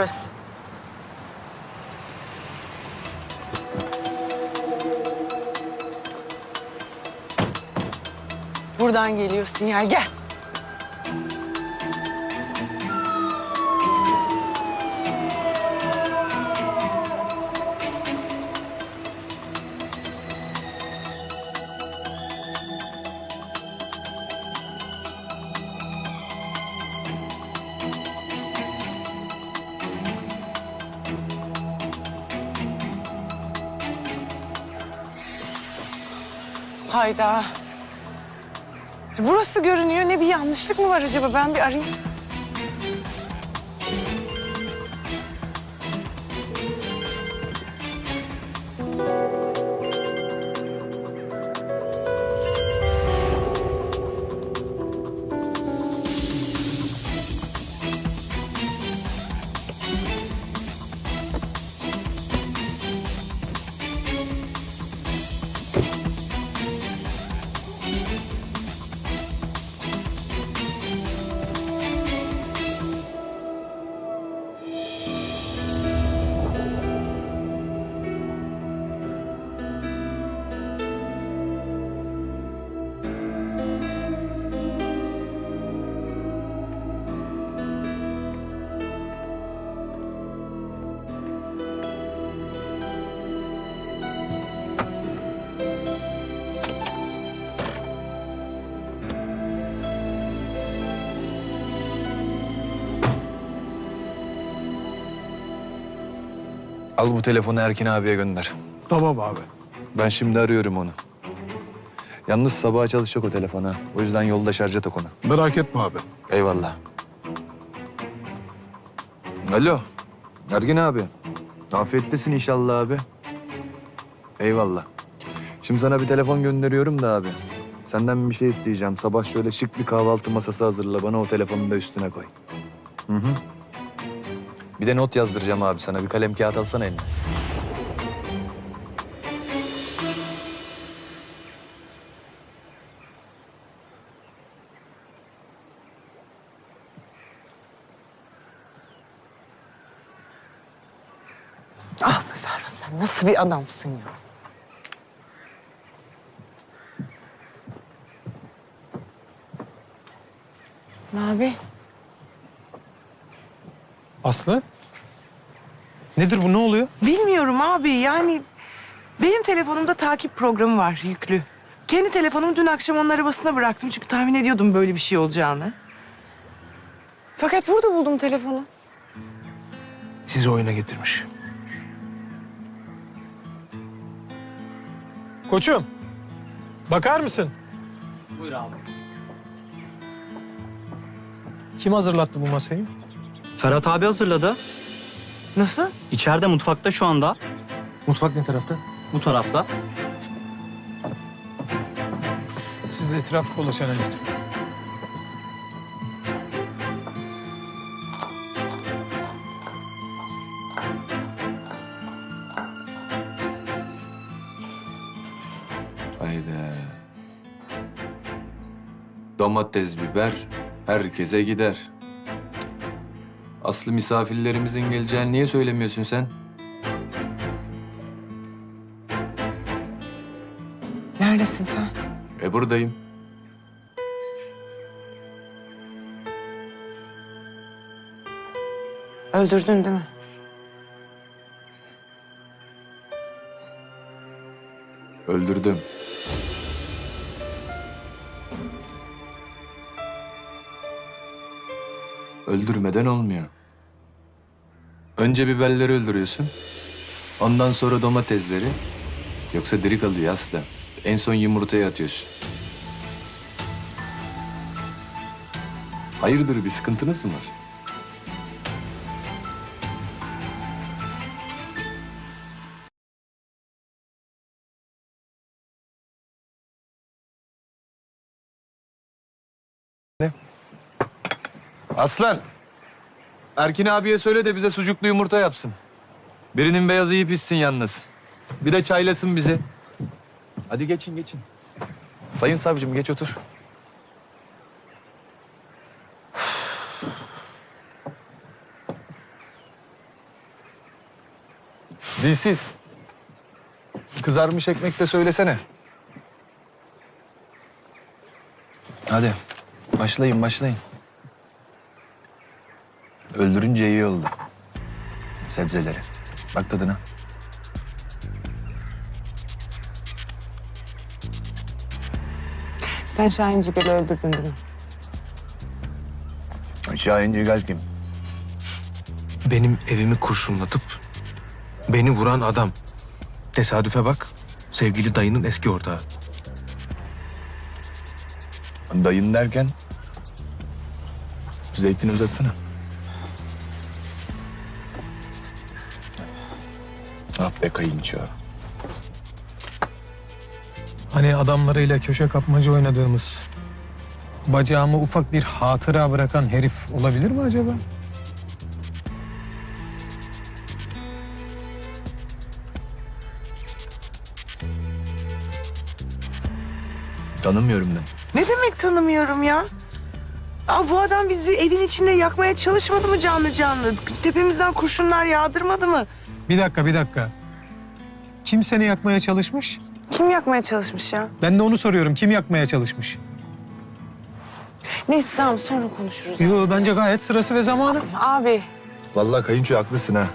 burası. Buradan geliyor sinyal. Gel. Hayda. Burası görünüyor. Ne bir yanlışlık mı var acaba? Ben bir arayayım. Al bu telefonu Erkin abiye gönder. Tamam abi. Ben şimdi arıyorum onu. Yalnız sabaha çalışacak o telefon ha. O yüzden yolda şarja tak onu. Merak etme abi. Eyvallah. Alo. Ergin abi. Afiyettesin inşallah abi. Eyvallah. Şimdi sana bir telefon gönderiyorum da abi. Senden bir şey isteyeceğim. Sabah şöyle şık bir kahvaltı masası hazırla. Bana o telefonu da üstüne koy. Hı hı. Bir de not yazdıracağım abi sana. Bir kalem kağıt alsana eline. Ah be Ferhan sen nasıl bir adamsın ya? Abi Aslı? Nedir bu ne oluyor? bilmiyorum abi yani benim telefonumda takip programı var yüklü. Kendi telefonumu dün akşam onun arabasına bıraktım çünkü tahmin ediyordum böyle bir şey olacağını. Fakat burada buldum telefonu. Sizi oyuna getirmiş. Koçum. Bakar mısın? Buyur abi. Kim hazırlattı bu masayı? Ferhat abi hazırladı. Nasıl? İçeride mutfakta şu anda. Mutfak ne tarafta? Bu tarafta. Siz de etrafı dolaşan hadi. Haydi. Domates, biber herkese gider. Aslı misafirlerimizin geleceğini niye söylemiyorsun sen? Neredesin sen? E buradayım. Öldürdün değil mi? Öldürdüm. Öldürmeden olmuyor. Önce biberleri öldürüyorsun. Ondan sonra domatesleri. Yoksa diri kalıyor asla. En son yumurtaya atıyorsun. Hayırdır bir sıkıntınız mı var? Aslan. Erkin abiye söyle de bize sucuklu yumurta yapsın. Birinin beyazı iyi pişsin yalnız. Bir de çaylasın bizi. Hadi geçin geçin. Sayın savcım geç otur. Dilsiz. Kızarmış ekmek de söylesene. Hadi. Başlayın, başlayın. Öldürünce iyi oldu. Sebzeleri. Bak tadına. Sen Şahin Cigal'i öldürdün değil mi? Şahin Cigal kim? Benim evimi kurşunlatıp beni vuran adam. Tesadüfe bak. Sevgili dayının eski ortağı. Dayın derken... Zeytini uzatsana. Ah be kayınço. Hani adamlarıyla köşe kapmaca oynadığımız, bacağıma ufak bir hatıra bırakan herif olabilir mi acaba? Tanımıyorum ben. Ne demek tanımıyorum ya? Aa, bu adam bizi evin içinde yakmaya çalışmadı mı canlı canlı? Tepemizden kurşunlar yağdırmadı mı? Bir dakika, bir dakika. Kim seni yakmaya çalışmış? Kim yakmaya çalışmış ya? Ben de onu soruyorum. Kim yakmaya çalışmış? Neyse tamam sonra konuşuruz. Yo bence gayet sırası ve zamanı. Abi Vallahi kayınço haklısın ha.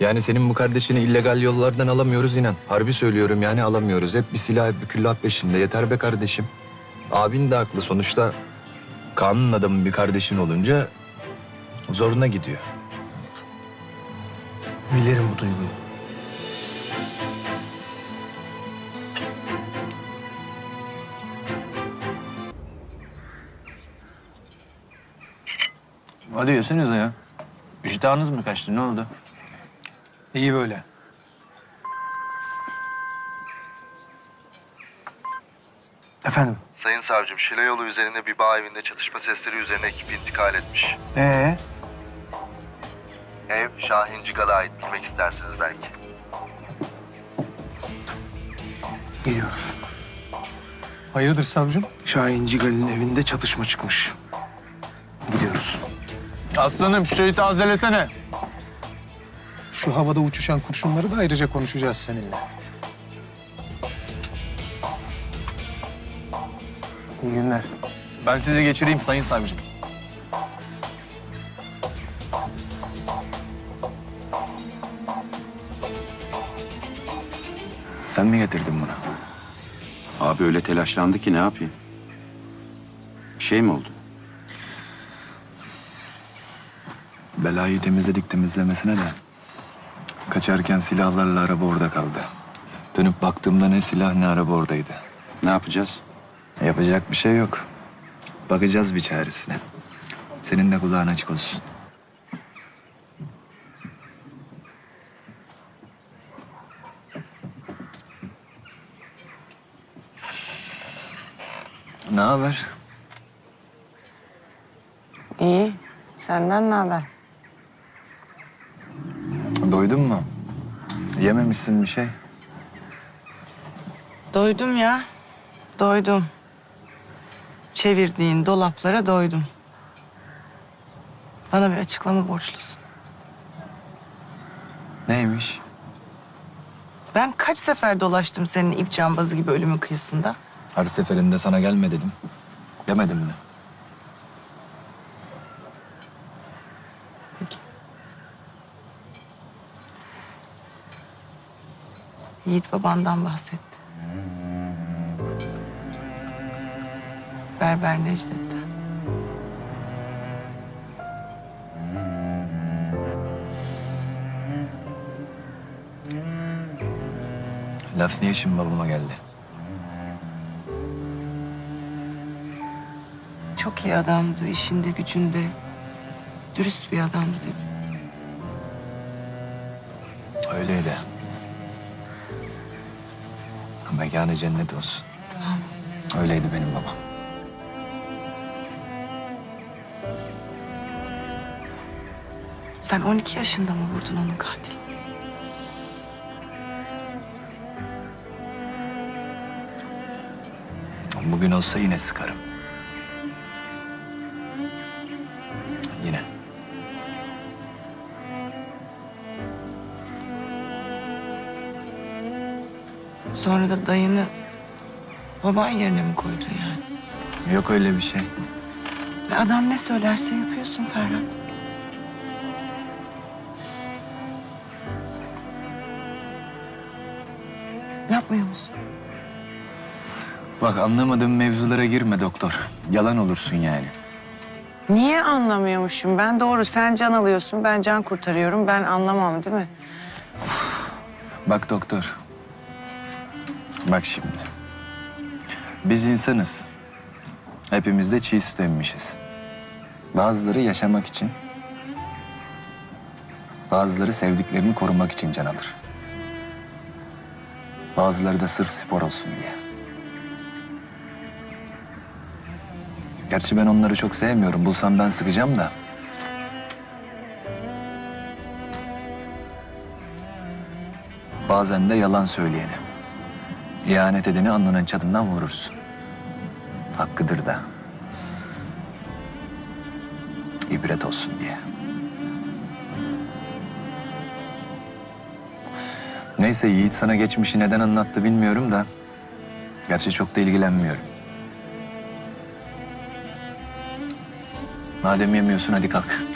Yani senin bu kardeşini illegal yollardan alamıyoruz inan. Harbi söylüyorum yani alamıyoruz. Hep bir silah, hep bir küllah peşinde. Yeter be kardeşim. Abin de haklı sonuçta. Kanun adamı bir kardeşin olunca zoruna gidiyor. Bilirim bu duyguyu. Hadi yesenize ya. İştahınız mı kaçtı? Ne oldu? İyi böyle. Efendim? Sayın savcım, Şile yolu üzerinde bir bağ evinde çatışma sesleri üzerine ekip intikal etmiş. Ee? Ev Şahin Cigal'a ait bilmek istersiniz belki. Geliyoruz. Hayırdır savcım? Şahin Cigal'in evinde çatışma çıkmış. Gidiyoruz. Aslanım şu şeyi tazelesene. Şu havada uçuşan kurşunları da ayrıca konuşacağız seninle. İyi günler. Ben sizi geçireyim sayın savcım. Sen mi getirdin bunu? Abi öyle telaşlandı ki ne yapayım? Bir şey mi oldu? Belayı temizledik temizlemesine de. Kaçarken silahlarla araba orada kaldı. Dönüp baktığımda ne silah ne araba oradaydı. Ne yapacağız? Yapacak bir şey yok. Bakacağız bir çaresine. Senin de kulağın açık olsun. Ne haber? iyi. Senden ne haber? Doydun mu? Yememişsin bir şey. Doydum ya. Doydum. Çevirdiğin dolaplara doydum. Bana bir açıklama borçlusun. Neymiş? Ben kaç sefer dolaştım senin ip cambazı gibi ölümün kıyısında. Her seferinde sana gelme dedim. Demedim mi? Peki. Yiğit babandan bahsetti. Berber Necdet'ten. Laf niye şimdi babama geldi? Çok iyi adamdı, işinde gücünde. Dürüst bir adamdı dedi. Öyleydi. Mekanı cennet olsun. Öyleydi benim babam. Sen 12 yaşında mı vurdun onun katil? Bugün olsa yine sıkarım. Sonra da dayını baban yerine mi koydu yani? Yok öyle bir şey. Ve adam ne söylerse yapıyorsun Ferhat. Yapmıyor musun? Bak anlamadığım mevzulara girme doktor. Yalan olursun yani. Niye anlamıyormuşum? Ben doğru. Sen can alıyorsun, ben can kurtarıyorum. Ben anlamam değil mi? Bak doktor. Bak şimdi. Biz insanız. Hepimiz de çiğ süt emmişiz. Bazıları yaşamak için. Bazıları sevdiklerini korumak için can alır. Bazıları da sırf spor olsun diye. Gerçi ben onları çok sevmiyorum. Bulsam ben sıkacağım da. Bazen de yalan söyleyeni. İhanet edeni alnının çatından vurursun. Hakkıdır da. İbret olsun diye. Neyse Yiğit sana geçmişi neden anlattı bilmiyorum da. Gerçi çok da ilgilenmiyorum. Madem yemiyorsun hadi kalk.